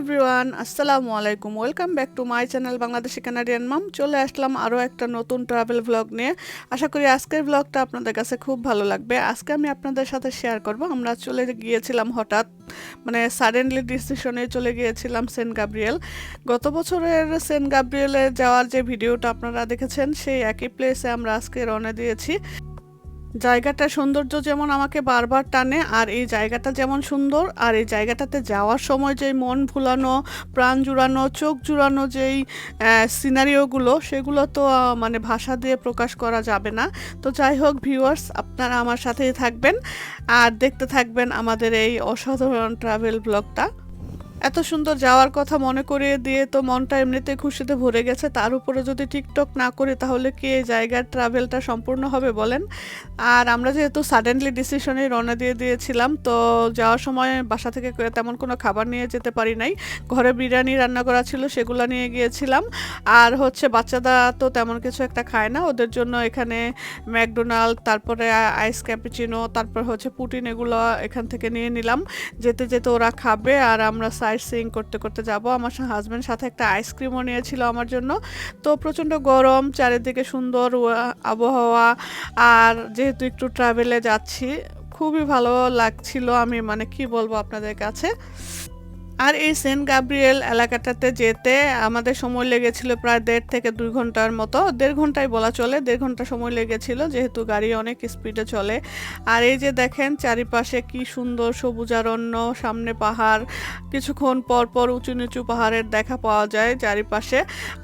Everyone, আসসালামু আলাইকুম। Welcome back to my channel Bangladeshi Canadian mom. চলে আসলাম আরও একটা নতুন ট্রাভেল ভ্লগ নিয়ে। আশা করি আজকের ভ্লগটা আপনাদের কাছে খুব ভালো লাগবে। আজকে আমি আপনাদের সাথে শেয়ার করব। আমরা চলে গিয়েছিলাম হঠাৎ মানে সাডেনলি ডিসিশনে চলে গিয়েছিলাম সেন্ট গাব্রিয়েল। গত বছরের সেন্ট গাব্রিয়েলে যাওয়ার যে ভিডিওটা আপনারা দেখেছেন, সেই একই প্লেসে আমরা আজকে রওনা দিয়েছি। জায়গাটা সৌন্দর্য যেমন আমাকে বারবার টানে, আর এই জায়গাটা যেমন সুন্দর, আর এই জায়গাটাতে যাওয়ার সময় যে মন ভুলানো, প্রাণ জুড়ানো, চোখ জুড়ানো যেই সিনারিওগুলো সেগুলো তো মানে ভাষা দিয়ে প্রকাশ করা যাবে না। তো যাই হোক ভিউয়ার্স আপনারা আমার সাথেই থাকবেন, আর দেখতে থাকবেন আমাদের এই অসাধারণ ট্রাভেল ব্লগটা এত সুন্দর যাওয়ার কথা মনে করিয়ে দিয়ে তো মনটা এমনিতে খুশিতে ভরে গেছে। তার উপরে যদি টিকটক না করি তাহলে কি এই জায়গার ট্রাভেলটা সম্পূর্ণ হবে বলেন? আর আমরা যেহেতু সাডেনলি ডিসিশনে রওনা দিয়ে দিয়েছিলাম, তো যাওয়ার সময় বাসা থেকে তেমন কোনো খাবার নিয়ে যেতে পারি নাই। ঘরে বিরিয়ানি রান্না করা ছিল, সেগুলো নিয়ে গিয়েছিলাম। আর হচ্ছে বাচ্চারা তো তেমন কিছু একটা খায় না, ওদের জন্য এখানে ম্যাকডোনাল্ড, তারপরে আইস ক্যাপিচিনো তারপর হচ্ছে পুটিন এগুলো এখান থেকে নিয়ে নিলাম। যেতে যেতে ওরা খাবে, আর আমরা সাইট সিইং করতে করতে যাব। আমার হাজব্যান্ড সাথে একটা আইসক্রিমও নিয়েছিল আমার জন্য। তো প্রচণ্ড গরম, চারিদিকে সুন্দর ওয়া- আবহাওয়া। আর যেহেতু একটু ট্রাভেলে যাচ্ছি, খুবই ভালো লাগছিল আমি মানে কি বলব আপনাদের কাছে? আর এই সেন্ট গাব্রিয়েল এলাকাটাতে যেতে আমাদের সময় লেগেছিল প্রায় দেড় থেকে দুই ঘণ্টার মতো। দেড় ঘন্টায় বলা চলে, দেড় ঘণ্টা সময় লেগেছিল, যেহেতু গাড়ি অনেক স্পিডে চলে। আর এই যে দেখেন চারিপাশে কি সুন্দর সবুজারণ্য, সামনে পাহাড়, কিছুক্ষণ পর পর উঁচু নিচু পাহাড়ের দেখা পাওয়া যায় চারিপাশে।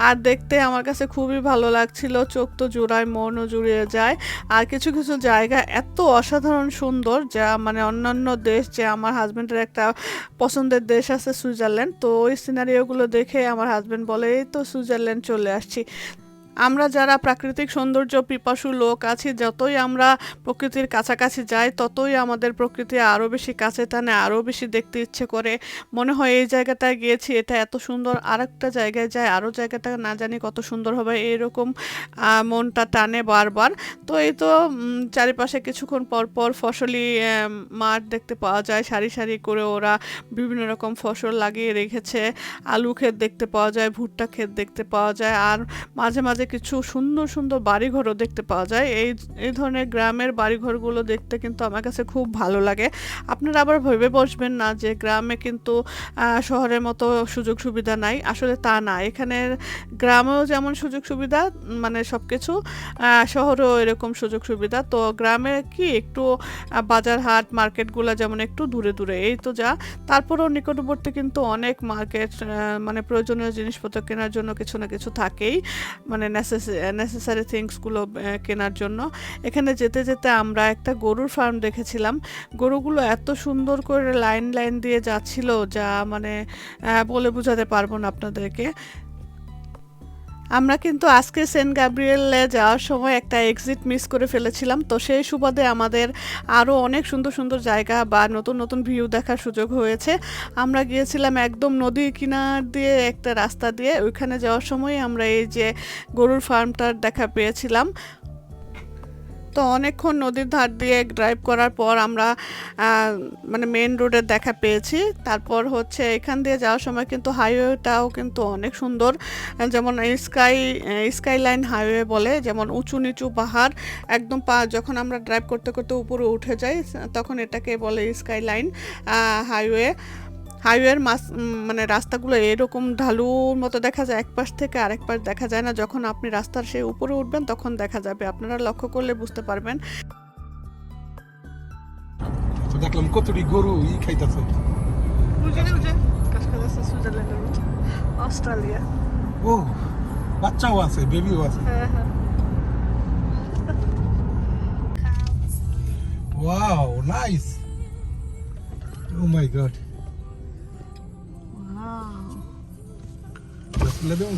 আর দেখতে আমার কাছে খুবই ভালো লাগছিল, চোখ তো জোড়ায়, মনও জুড়িয়ে যায়। আর কিছু কিছু জায়গা এত অসাধারণ সুন্দর, যা মানে অন্যান্য দেশ, যে আমার হাজব্যান্ডের একটা পছন্দের দেশ আছে সুইজারল্যান্ড। তো ওই সিনারিওগুলো দেখে আমার হাজব্যান্ড বলে এই তো সুইজারল্যান্ড চলে আসছি। আমরা যারা প্রাকৃতিক সৌন্দর্য পিপাসু লোক আছি, যতই আমরা প্রকৃতির কাছাকাছি যাই, ততই আমাদের প্রকৃতি আরও বেশি কাছে টানে আরও বেশি দেখতে ইচ্ছে করে। মনে হয় এই জায়গাটায় গিয়েছি, এটা এত সুন্দর আর একটা জায়গায় যায় আরও জায়গাটা না জানি কত সুন্দর হবে, এরকম মনটা টানে বারবার। তো এই তো চারিপাশে কিছুক্ষণ পর পর ফসলি মাঠ দেখতে পাওয়া যায়, সারি সারি করে ওরা বিভিন্ন রকম ফসল লাগিয়ে রেখেছে। আলু ক্ষেত দেখতে পাওয়া যায়, ভুট্টা ক্ষেত দেখতে পাওয়া যায়, আর মাঝে মাঝে কিছু সুন্দর সুন্দর বাড়িঘরও দেখতে পাওয়া যায়। এই এই ধরনের গ্রামের বাড়িঘরগুলো দেখতে কিন্তু আমার কাছে খুব ভালো লাগে। আপনারা আবার ভেবে বসবেন না যে গ্রামে কিন্তু শহরের মতো সুযোগ সুবিধা নাই। আসলে তা না। এখানের গ্রামেও যেমন সুযোগ সুবিধা মানে সব কিছু শহরেও এরকম সুযোগ সুবিধা। তো গ্রামে কি একটু বাজার হাট, মার্কেটগুলো যেমন একটু দূরে দূরে, এই তো যা। তারপরেও নিকটবর্তী কিন্তু অনেক মার্কেট মানে প্রয়োজনীয় জিনিসপত্র কেনার জন্য কিছু না কিছু থাকেই। মানে নেসেসারি থিংসগুলো কেনার জন্য। এখানে যেতে যেতে আমরা একটা গরুর ফার্ম দেখেছিলাম। গরুগুলো এত সুন্দর করে লাইন লাইন দিয়ে যাচ্ছিল যা মানে বলে বোঝাতে পারব না আপনাদেরকে। আমরা কিন্তু আজকে সেন্ট গ্যাব্রিয়েলে যাওয়ার সময় একটা এক্সিট মিস করে ফেলেছিলাম। তো সেই সুবাদে আমাদের আরও অনেক সুন্দর সুন্দর জায়গা বা নতুন নতুন ভিউ দেখার সুযোগ হয়েছে। আমরা গিয়েছিলাম একদম নদীর কিনার দিয়ে একটা রাস্তা দিয়ে। ওইখানে যাওয়ার সময় আমরা এই যে গরুর ফার্মটার দেখা পেয়েছিলাম। তো অনেকক্ষণ নদীর ধার দিয়ে ড্রাইভ করার পর আমরা মানে মেন রোডের দেখা পেয়েছি। তারপর হচ্ছে এখান দিয়ে যাওয়ার সময় কিন্তু হাইওয়েটাও কিন্তু অনেক সুন্দর। যেমন স্কাই স্কাই লাইন হাইওয়ে বলে, যেমন উঁচু নিচু পাহাড়, একদম পা, যখন আমরা ড্রাইভ করতে করতে উপরে উঠে যাই, তখন এটাকে বলে স্কাই লাইন হাইওয়ে হাইওয়ের মাস মানে রাস্তাগুলো এরকম ঢালুর মতো দেখা যায় এক পাশ থেকে আরেক পাশ দেখা যায় না। যখন আপনি রাস্তার সেই উপরে উঠবেন তখন দেখা যাবে। আপনারা লক্ষ্য করলে বুঝতে পারবেন। তো দেখলাম কতটি গরু ই খাইতেছে। অস্ট্রেলিয়া। ও বাচ্চাও আছে বেবিও আছে। Wow nice oh my god তুলে দেব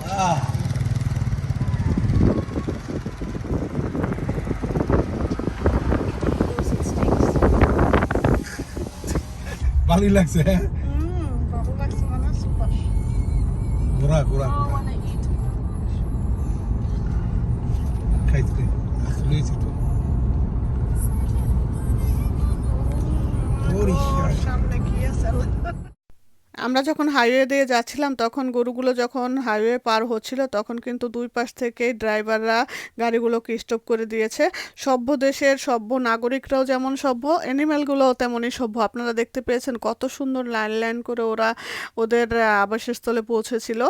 Wow. ভালোই লাগছে হ্যাঁ আমরা যখন হাইওয়ে দিয়ে যাচ্ছিলাম, তখন গরুগুলো যখন হাইওয়ে পার হচ্ছিল, তখন কিন্তু দুই পাশ থেকে ড্রাইভাররা গাড়িগুলোকে স্টপ করে দিয়েছে। সভ্য দেশের সভ্য নাগরিকরাও যেমন সভ্য অ্যানিম্যালগুলোও তেমনই সভ্য। আপনারা দেখতে পেয়েছেন কত সুন্দর লাইন লাইন করে ওরা ওদের আবাসস্থলে পৌঁছেছিল।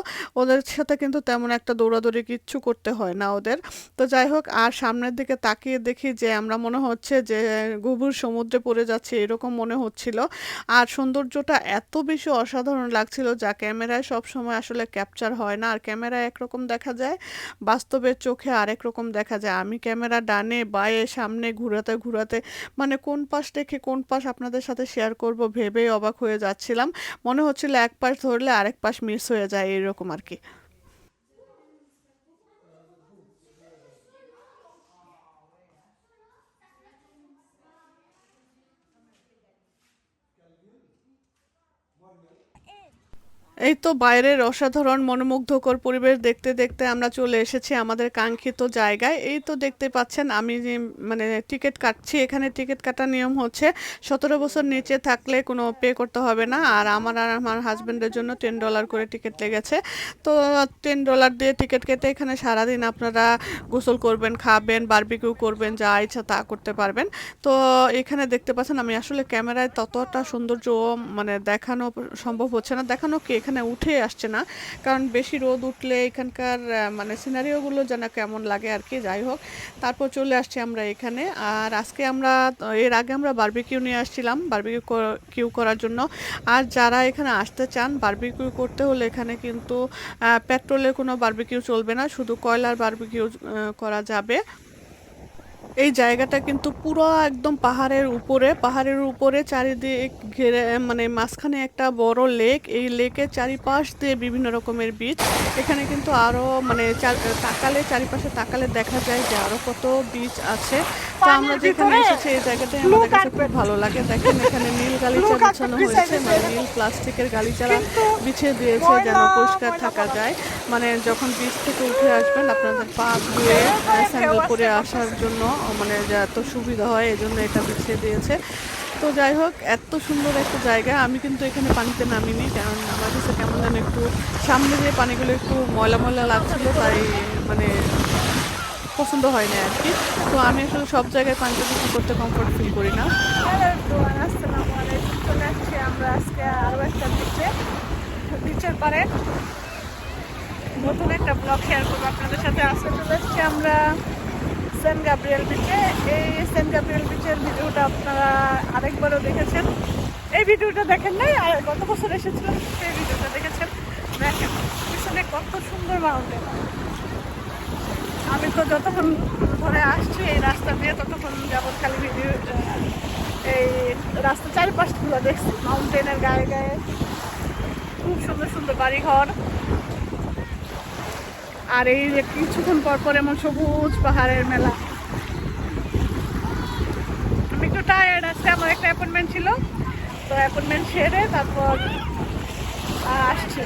ওদের সাথে কিন্তু তেমন একটা দৌড়াদৌড়ি কিচ্ছু করতে হয় না ওদের। তো যাই হোক, আর সামনের দিকে তাকিয়ে দেখি যে আমরা মনে হচ্ছে যে গভীর সমুদ্রে পড়ে যাচ্ছে, এরকম মনে হচ্ছিল। আর সৌন্দর্যটা এত বেশি অসাধারণ লাগছিল, যা ক্যামেরায় সব সময় আসলে ক্যাপচার হয় না। আর ক্যামেরায় একরকম দেখা যায়, বাস্তবের চোখে আরেক রকম দেখা যায়। আমি ক্যামেরা ডানে বায়ে সামনে ঘুরাতে ঘুরাতে মানে কোন পাশ রেখে কোন পাশ আপনাদের সাথে শেয়ার করব ভেবেই অবাক হয়ে যাচ্ছিলাম। মনে হচ্ছিল এক পাশ ধরলে আরেক পাশ মিস হয়ে যায়, এরকম আর কি। এই তো বাইরের অসাধারণ, মনোমুগ্ধকর পরিবেশ দেখতে দেখতে আমরা চলে এসেছি আমাদের কাঙ্ক্ষিত জায়গায়। এই তো দেখতে পাচ্ছেন আমি মানে টিকিট কাটছি, এখানে টিকিট কাটার নিয়ম হচ্ছে সতেরো বছর নিচে থাকলে কোনো পে করতে হবে না, আর আমার আর আমার হাজব্যান্ডের জন্য টেন ডলার করে টিকিট লেগেছে। তো টেন ডলার দিয়ে টিকিট কেটে এখানে সারাদিন আপনারা গোসল করবেন, খাবেন বারবিকিউ করবেন, যা ইচ্ছা তা করতে পারবেন। তো এখানে দেখতে পাচ্ছেন আমি আসলে ক্যামেরায় ততটা সৌন্দর্য মানে দেখানো সম্ভব হচ্ছে না। দেখানো কি? এখানে উঠে আসছে না। কারণ বেশি রোদ উঠলে এখানকার মানে সিনারিওগুলো যেন কেমন লাগে আর কি যাই হোক। তারপর চলে আসছি আমরা এখানে। আর আজকে আমরা এর আগে আমরা বারবিকিউ নিয়ে আসছিলাম বারবিকিউ কিউ করার জন্য। আর যারা এখানে আসতে চান বারবিকিউ করতে হলে এখানে কিন্তু আহ, পেট্রোলের কোনো বারবিকিউ চলবে না। শুধু কয়লার বারবিকিউ করা যাবে। এই জায়গাটা কিন্তু পুরো একদম পাহাড়ের উপরে পাহাড়ের উপরে চারিদিক ঘেরে মানে মাঝখানে একটা বড় লেক এই লেকের চারিপাশ দিয়ে বিভিন্ন রকমের বীচ এখানে কিন্তু আরও মানে তাকালে, চারিপাশে তাকালে দেখা যায় যে আরও কত বীচ আছে। তো আমরা যেখানে এসেছি এই জায়গাটাই আমাদের কাছে খুব ভালো লাগে। দেখেন এখানে নীল গালিচা বিছানো হয়েছে মানে নীল প্লাস্টিকের গালিচারা বিছিয়ে দিয়েছে যেন পরিষ্কার থাকা যায়। মানে যখন বীজ থেকে উঠে আসবেন আপনাদের পা ধুয়ে স্যান্ডেল পরে আসার জন্য মানে যে এত সুবিধা হয় এই জন্য এটা বিছিয়ে দিয়েছে। তো যাই হোক এত সুন্দর একটা জায়গা। আমি কিন্তু এখানে পানিতে নামিনি কারণ আমার কাছে কেমন যেন একটু সামনে যে পানিগুলো একটু ময়লা ময়লা লাগছিল তাই মানে পছন্দ হয় না আর কি। তো আমি আসলে সব জায়গায় কিছু করতে কমফোর্ট ফিল করি না। চলে আসছি আমরা আজকে আরও একটা বিচে বিচের পরে নতুন একটা ব্লগ শেয়ার করব আপনাদের সাথে। আজকে চলে এসছি আমরা সেন্ট গাব্রিয়েল বিচে এই সেন্ট গাব্রিয়েল বিচের ভিডিওটা আপনারা আরেকবারও দেখেছেন। এই ভিডিওটা দেখেন নাই? আর গত বছর এসেছিলাম সেই ভিডিওটা দেখেছেন? দেখেন, পিছনে কত সুন্দর মাউন্টেন আমি তো যতক্ষণ ধরে আসছি এই রাস্তা দিয়ে ততক্ষণ যাবত খালি ভিডিও এই রাস্তা চারিপাশগুলো দেখছি মাউন্টেনের গায়ে গায়ে। খুব সুন্দর সুন্দর বাড়িঘর। আর এই যে কিছুক্ষণ পর পর এমন সবুজ পাহাড়ের মেলা। আমি একটু টায়ার্ড আছে, আমার একটা অ্যাপয়েন্টমেন্ট ছিল। তো অ্যাপয়েন্টমেন্ট সেরে তারপর আসছি।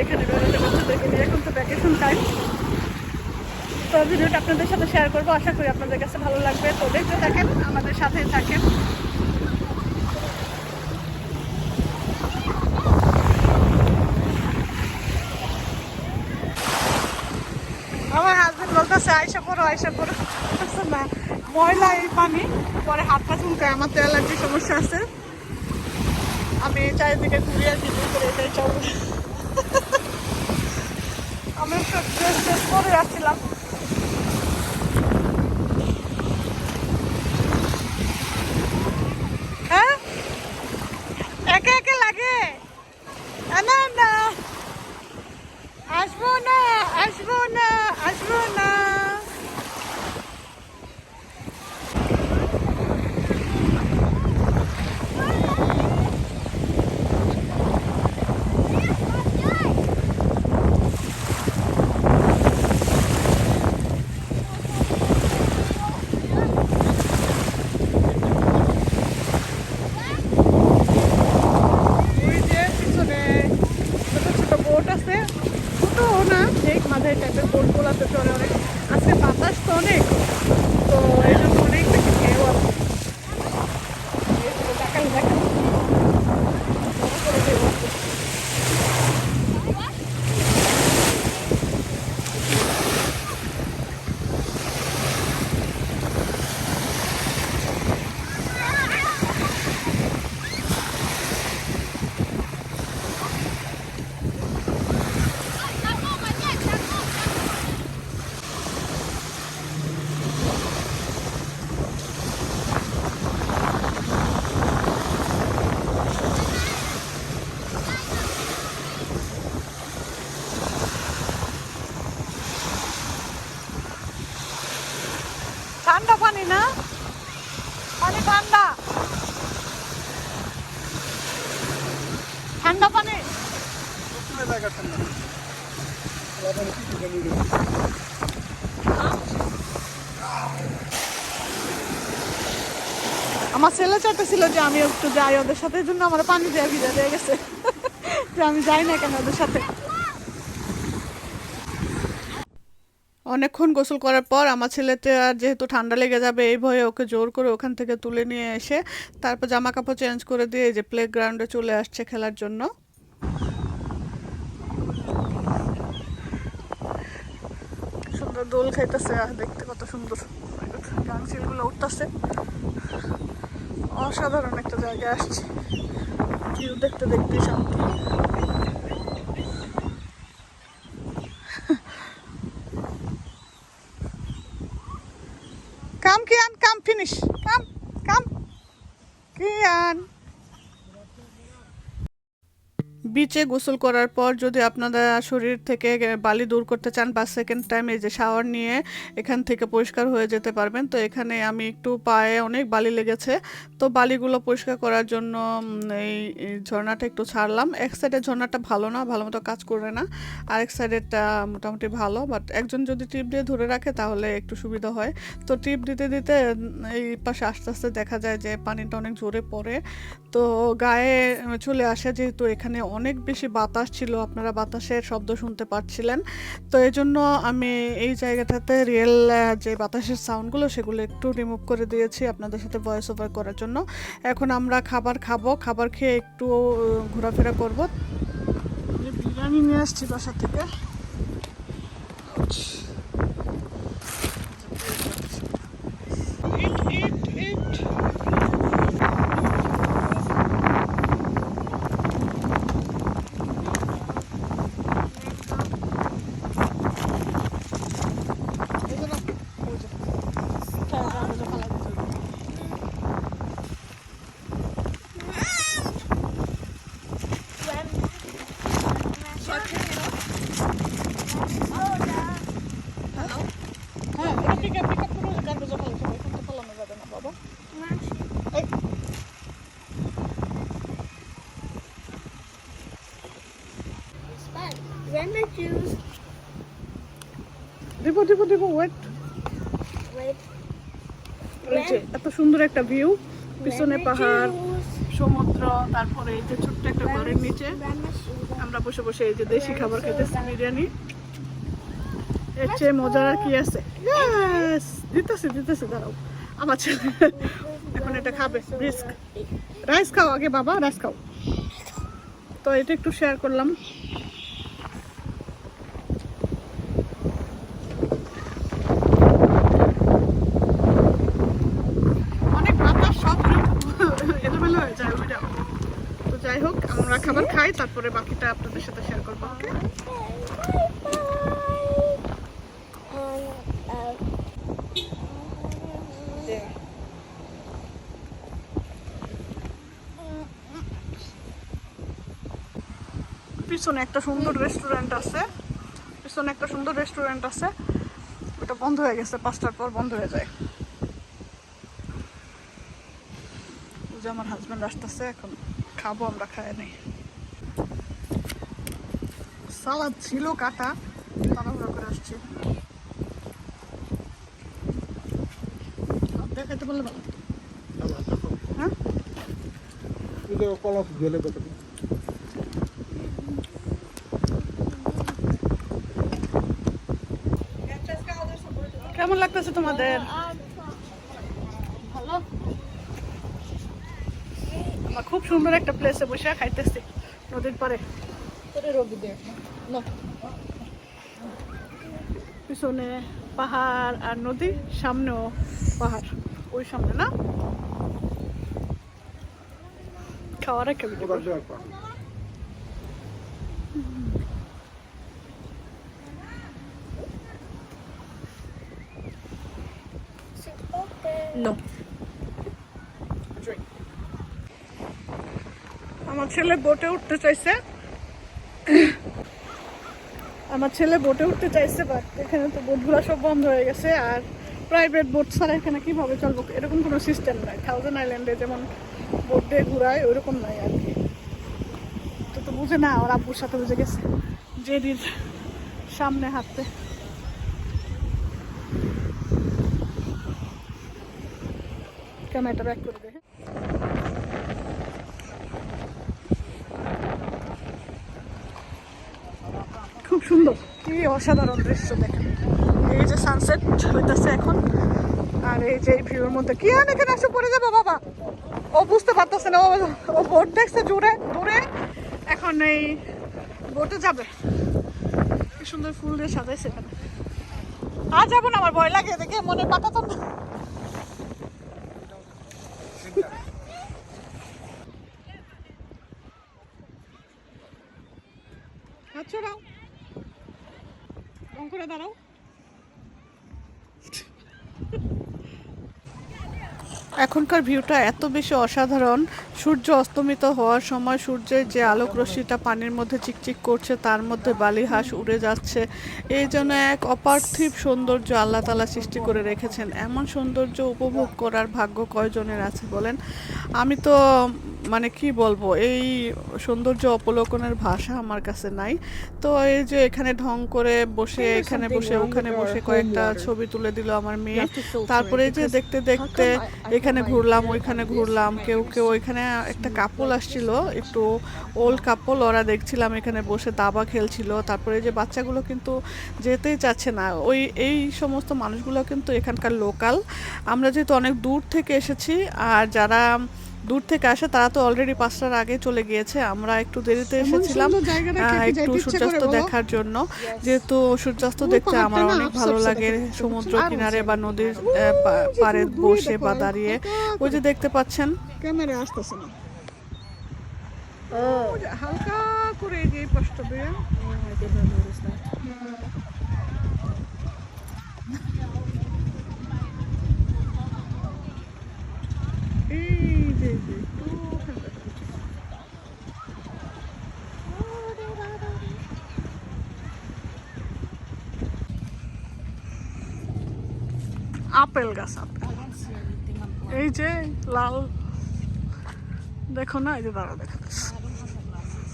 এখানে বেরোতে বাচ্চাদেরকে নিয়ে এখন তো ভ্যাকেশন টাইম তো ভিডিওটা আপনাদের সাথে শেয়ার করব। আশা করি আপনাদের কাছে ভালো লাগবে। তো দেখতে থাকেন, আমাদের সাথে থাকেন। আমার হাজবেন্ড আয়সা আয়সা ময়লা এই পানি, পরে হাত আমার তো সমস্যা আছে। আমি চারিদিকে করে এটাই একটু ড্রেস ড্রেস পরে যাচ্ছিলাম হ্যাঁ একে একে লাগে না না আসব না আসব না আসব না ওই যে পিছনে ছোট ছোট বোট আছে ছোট না ঠিক মাঝারি বোটগুলোতে চলে অনেক। আজকে বাতাস তো অনেক তো এই জন্য অনেক বেশি ঢেউ আছে এই যে দেখাই দেখাই বড় করে ঢেউ আছে। ঠান্ডা পানি না? পানি ঠান্ডা। ঠান্ডা পানি। আমার ছেলে চাইতেছিল যে আমি একটু যাই, ওদের সাথে। জন্য আমার পানি দেওয়া ভিজা দিয়ে গেছে। যে আমি যাই না কেন ওদের সাথে? অনেকক্ষণ গোসল করার পর আমার ছেলেতে আর যেহেতু ঠান্ডা লেগে যাবে, এই ভয়ে ওকে জোর করে ওখান থেকে তুলে নিয়ে এসে তারপর জামা কাপড় চেঞ্জ করে দিয়ে যে প্লে গ্রাউন্ডে চলে আসছে খেলার জন্য। সুন্দর দোল খাইতেছে দেখতে কত সুন্দর। গান সিলগুলো উঠতেছে। অসাধারণ একটা জায়গায় আসছে। ভিউ দেখতে দেখতে শান্তি। বিচে গোসল করার পর যদি আপনারা শরীর থেকে বালি দূর করতে চান বা সেকেন্ড টাইম এই যে শাওয়ার নিয়ে এখান থেকে পরিষ্কার হয়ে যেতে পারবেন। তো এখানে আমি একটু পায়ে অনেক বালি লেগেছে। তো বালিগুলো পরিষ্কার করার জন্য এই এই ঝর্ণাটা একটু ছাড়লাম। এক সাইডের ঝর্ণাটা ভালো না, ভালো মতো কাজ করে না। আর এক সাইডেরটা মোটামুটি ভালো বাট একজন যদি টিপ দিয়ে ধরে রাখে তাহলে একটু সুবিধা হয়। তো টিপ দিতে দিতে এই পাশে আস্তে আস্তে দেখা যায় যে পানিটা অনেক জোরে পড়ে। তো গায়ে চলে আসে যেহেতু এখানে অনেক বেশি বাতাস ছিল, আপনারা বাতাসের শব্দ শুনতে পাচ্ছিলেন। তো এই জন্য আমি এই জায়গাটাতে রিয়েল যে বাতাসের সাউন্ডগুলো সেগুলো একটু রিমুভ করে দিয়েছি আপনাদের সাথে ভয়েস ওভার করার জন্য। এখন আমরা খাবার খাব, খাবার খেয়ে একটু ঘোরাফেরা করব। বিরিয়ানি নিয়ে আসছি বাসা থেকে। হ্যাঁ এটা পিক আপ পিক আপ করে গার্বেজে ফেলে সবাই কিন্তু ফেলানো যাবে না বাবা এই Lemon juice দিব দিব ওয়েট এই যে এত সুন্দর একটা ভিউ পিছনে পাহাড় সমুদ্র তারপরে এই যে ছোট্ট একটা ঘরের নিচে। আমরা বসে বসে এই যে দেশি খাবার খেতেছি বিরিয়ানি। এর চেয়ে মজার আর কি আছে! দিতেছি দিতেছি দাঁড়াও। আমার ছেলে এখন এটা খাবে রিস্ক রাইস খাও আগে বাবা রাইস খাও। তো এটা একটু শেয়ার করলাম অনেক বাতাস সব এলোমেলো হয়ে যায় ওইটা তো যাই হোক খাই তারপরে বাকিটা আপনাদের সাথে শেয়ার করব পিছনে একটা সুন্দর রেস্টুরেন্ট আছে। পিছনে একটা সুন্দর রেস্টুরেন্ট আছে। ওটা বন্ধ হয়ে গেছে, পাঁচটার পর বন্ধ হয়ে যায়। যে আমার হাজব্যান্ড আসতেছে, এখন খাব, আমরা খাই নেই। সালাদ ছিল কাটা। তাড়াহুড়ো করে আসছি। ভালো হ্যাঁ? কেমন লাগতেছে তোমাদের? ভালো। আমরা খুব সুন্দর একটা প্লেসে বসে খাইতেছি। নদীর পারে পিছনে পাহাড় আর নদী সামনেও পাহাড়। ওই সামনে না? খাওয়ার একটা no. আমার ছেলে বোটে উঠতে চাইছে। আমার ছেলে বোটে উঠতে চাইছে বাট এখানে তো বোটগুলো সব বন্ধ হয়ে গেছে, আর প্রাইভেট বোট ছাড়া এখানে কীভাবে চলবো? এরকম কোনো সিস্টেম নাই। থাউজেন্ড আইল্যান্ডে যেমন বোট দিয়ে ঘুরায়, ওইরকম নাই আর কি। তো তো বুঝে না, ওর আব্বুর সাথে বুঝে গেছে। জেডির সামনে হাঁটতে। ক্যামেরাটা ব্যাক করে খুব সুন্দর কি অসাধারণ দৃশ্য দেখেন। এই যে সানসেট হইতেছে এখন, আর এই যে ভিউর মধ্যে কি আন এখানে এসে পড়ে যাব বাবা? ও বুঝতে পারতেছে না, ও বোট দেখছে জুড়ে, দূরে। এখন এই বোটে যাবে। সুন্দর ফুল দিয়ে সাজাইছে এখানে। আর যাব না, আমার ভয় লাগে দেখে মনে পাঠাতাম না হাত ছড়াও করে দাঁড়াও। এখনকার ভিউটা এত বেশি অসাধারণ। সূর্য অস্তমিত হওয়ার সময় সূর্যের যে আলোক রশ্মিটা পানির মধ্যে চিকচিক করছে, তার মধ্যে বালিহাঁস উড়ে যাচ্ছে। এই জন্য এক অপার্থিব সৌন্দর্য আল্লাহ তালা সৃষ্টি করে রেখেছেন। এমন সৌন্দর্য উপভোগ করার ভাগ্য কয়জনের আছে বলেন? আমি তো মানে কি বলব এই সৌন্দর্য অবলোকনের ভাষা আমার কাছে নাই। তো এই যে এখানে ঢং করে বসে এখানে বসে ওখানে বসে কয়েকটা ছবি তুলে দিল আমার মেয়ে। তারপরে এই যে দেখতে দেখতে এখানে ঘুরলাম ওইখানে ঘুরলাম কেউ কেউ ওইখানে একটা কাপল আসছিল একটু ওল্ড কাপল ওরা দেখছিলাম এখানে বসে দাবা খেলছিল। তারপরে এই যে বাচ্চাগুলো কিন্তু যেতেই চাচ্ছে না। ওই এই সমস্ত মানুষগুলো কিন্তু এখানকার লোকাল আমরা যেহেতু অনেক দূর থেকে এসেছি আর যারা দূর থেকে আসে তারা তো অলরেডি পাঁচটার আগে চলে গিয়েছে। আমরা একটু দেরিতে এসেছিলাম একটু সূর্যাস্ত দেখার জন্য। যেহেতু সূর্যাস্ত দেখতে আমার অনেক ভালো লাগে। সমুদ্র কিনারে বা নদীর আহ, পাড়ে বসে বা দাঁড়িয়ে। ওই যে দেখতে পাচ্ছেন? ক্যামেরা আসতেছে না। হালকা করে এই যে পাশটা দিয়ে Oh, I did not notice that. এই যে এই যে একটুখানি দেখো। আপেল গাছ apple I don't see anything on board. এই যে লাল দেখো না এই যে দাঁড়া দেখা যাচ্ছে। I don't have my glasses.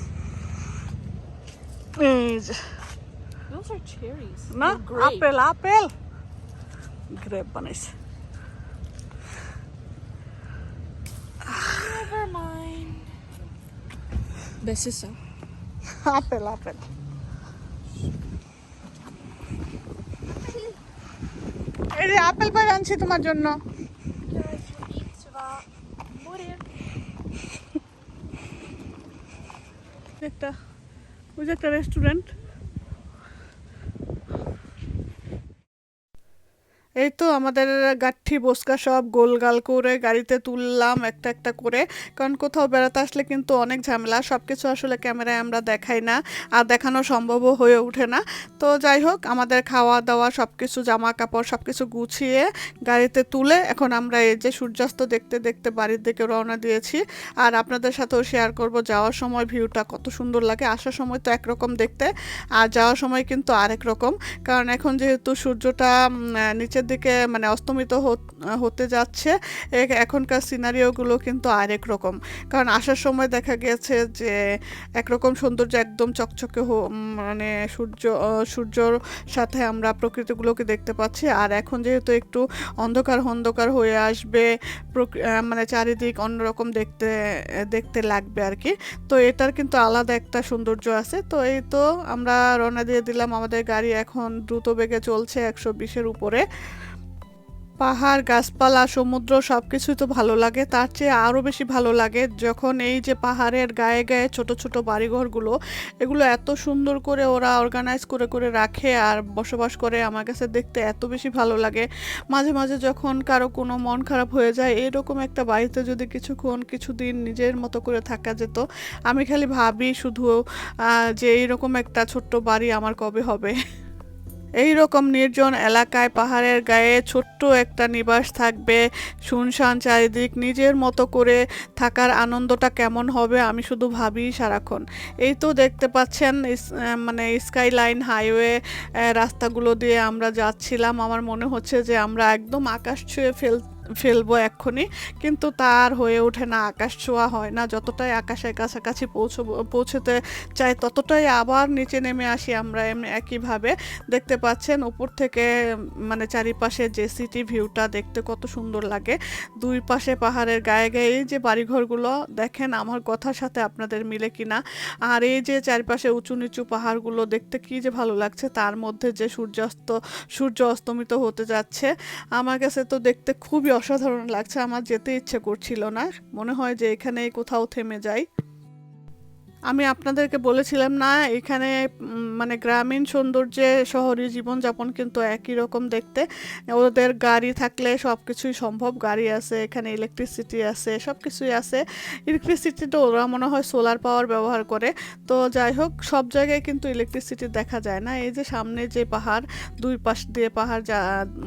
এই যে Those are cherries. না They're grape. Apple apple grape বানাইছে Besisa. আপেল আপেল এই যে আপেল পাই আনছি তোমার জন্য। একটা যে একটা রেস্টুরেন্ট এই তো আমাদের গাঠি, বসকা সব গোলগাল করে গাড়িতে তুললাম একটা একটা করে। কারণ কোথাও বেড়াতে আসলে কিন্তু অনেক ঝামেলা সব কিছু আসলে ক্যামেরায় আমরা দেখাই না, আর দেখানো সম্ভবও হয়ে ওঠে না। তো যাই হোক, আমাদের খাওয়া দাওয়া সব কিছু জামা কাপড় সব কিছু গুছিয়ে গাড়িতে তুলে এখন আমরা এই যে সূর্যাস্ত দেখতে দেখতে বাড়ির দিকে রওনা দিয়েছি। আর আপনাদের সাথেও শেয়ার করব, যাওয়ার সময় ভিউটা কত সুন্দর লাগে। আসার সময় তো একরকম দেখতে, আর যাওয়ার সময় কিন্তু আরেক রকম। কারণ এখন যেহেতু সূর্যটা নিচের দিকে মানে অস্তমিত হত- যাচ্ছে। এখনকার সিনারিওগুলো কিন্তু আরেক রকম। কারণ আসার সময় দেখা গেছে যে, একরকম সৌন্দর্য একদম চকচকে মানে সূর্য সূর্যর সাথে আমরা প্রকৃতিগুলোকে দেখতে পাচ্ছি। আর এখন যেহেতু একটু অন্ধকার অন্ধকার হয়ে আসবে মানে চারিদিক অন্যরকম দেখতে দেখতে লাগবে আর কি তো এটার কিন্তু আলাদা একটা সৌন্দর্য আছে। তো এই তো আমরা রওনা দিয়ে দিলাম। আমাদের গাড়ি এখন দ্রুত বেগে চলছে একশো বিশের উপরে। পাহাড়, গাছপালা, সমুদ্র সব কিছুই তো ভালো লাগে। তার চেয়ে আরও বেশি ভালো লাগে যখন এই যে পাহাড়ের গায়ে গায়ে ছোট ছোট বাড়িঘরগুলো, এগুলো এত সুন্দর করে ওরা অর্গানাইজ করে করে রাখে আর বসবাস করে আমার কাছে দেখতে এত বেশি ভালো লাগে। মাঝে মাঝে যখন কারও কোনো মন খারাপ হয়ে যায়, এরকম একটা বাড়িতে যদি কিছুক্ষণ, কিছুদিন নিজের মতো করে থাকা যেত, আমি খালি ভাবি শুধু যে এইরকম একটা ছোট্ট বাড়ি আমার কবে হবে। এই রকম নির্জন এলাকায় পাহাড়ের গায়ে ছোট্ট একটা নিবাস থাকবে। শুনশান চারিদিক নিজের মতো করে থাকার আনন্দটা কেমন হবে আমি শুধু ভাবি সারাক্ষণ। এই তো দেখতে পাচ্ছেন মানে স্কাই লাইন হাইওয়ে রাস্তাগুলো দিয়ে আমরা যাচ্ছিলাম। আমার মনে হচ্ছে যে আমরা একদম আকাশ ছুঁয়ে ফেল ফেলব এক্ষুনি, কিন্তু তার হয়ে ওঠে না, আকাশ ছোঁয়া হয় না, যতটাই আকাশের কাছাকাছি পৌঁছবো, পৌঁছতে চাই ততটাই আবার নিচে নেমে আসি আমরা এমনি একইভাবে। দেখতে পাচ্ছেন উপর থেকে মানে চারিপাশে যে সিটি ভিউটা দেখতে কত সুন্দর লাগে। দুই পাশে পাহাড়ের গায়ে গায়ে যে বাড়িঘরগুলো, দেখেন আমার কথার সাথে আপনাদের মিলে কিনা। আর এই যে চারিপাশে উঁচু নিচু পাহাড়গুলো, দেখতে কি যে ভালো লাগছে, তার মধ্যে যে সূর্যাস্ত, সূর্য অস্তমিত হতে যাচ্ছে, আমার কাছে তো দেখতে খুবই অসাধারণ লাগছে আমার যেতে ইচ্ছে করছিল না। মনে হয় যে এখানে কোথাও থেমে যাই। আমি আপনাদেরকে বলেছিলাম না, এখানে মানে গ্রামীণ সৌন্দর্যে শহরে জীবনযাপন কিন্তু একই রকম দেখতে। ওদের গাড়ি থাকলে সব কিছুই সম্ভব। গাড়ি আছে, এখানে ইলেকট্রিসিটি আছে সব কিছুই আছে। ইলেকট্রিসিটি তো ওরা মনে হয় সোলার পাওয়ার ব্যবহার করে। তো যাই হোক, সব জায়গায় কিন্তু ইলেকট্রিসিটি দেখা যায় না। এই যে সামনে যে পাহাড়, দুই পাশ দিয়ে পাহাড় যা,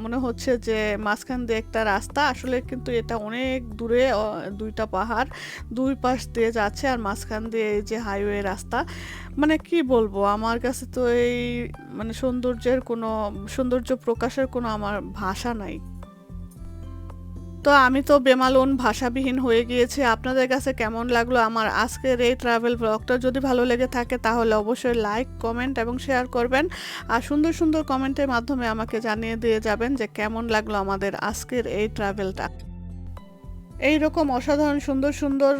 মনে হচ্ছে যে মাঝখান দিয়ে একটা রাস্তা। আসলে কিন্তু এটা অনেক দূরে দুইটা পাহাড়। দুই পাশ দিয়ে যাচ্ছে আর মাঝখান দিয়ে এই যে হাইওয়ে রাস্তা। মানে কি বলব, আমার কাছে তো এই মানে সৌন্দর্যের কোনো, সৌন্দর্য প্রকাশের কোনো আমার ভাষা নাই। তো আমি তো বেমালুন ভাষাবিহীন হয়ে গিয়েছি। আপনাদের কাছে কেমন লাগল আমার আজকের এই ট্রাভেল ব্লগটা যদি ভালো লেগে থাকে তাহলে অবশ্যই লাইক কমেন্ট এবং শেয়ার করবেন। আর সুন্দর সুন্দর কমেন্টের মাধ্যমে আমাকে জানিয়ে দিয়ে যাবেন যে কেমন লাগল আমাদের আজকের এই ট্রাভেলটা এই রকম অসাধারণ, সুন্দর সুন্দর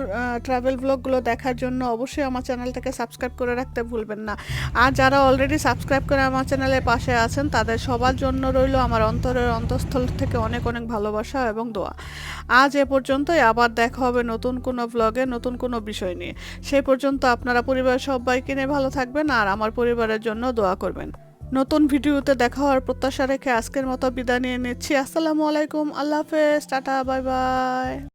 ট্রাভেল ব্লগগুলো দেখার জন্য অবশ্যই আমার চ্যানেলটাকে সাবস্ক্রাইব করে রাখতে ভুলবেন না। আর যারা অলরেডি সাবস্ক্রাইব করে আমার চ্যানেলের পাশে আছেন, তাদের সবার জন্য রইল আমার অন্তরের অন্তঃস্থল থেকে অনেক অনেক ভালোবাসা এবং দোয়া। আজ এ পর্যন্তই, আবার দেখা হবে নতুন কোনো ব্লগে নতুন কোনো বিষয় নিয়ে। সেই পর্যন্ত আপনারা পরিবারের সবাইকে নিয়ে ভালো থাকবেন আর আমার পরিবারের জন্য দোয়া করবেন। নতুন ভিডিওতে দেখা হওয়ার প্রত্যাশা রেখে আজকের মতো বিদায় নিয়ে নিচ্ছি। আসসালামু আলাইকুম, আল্লাহ হাফেজ, টাটা, বাই বাই।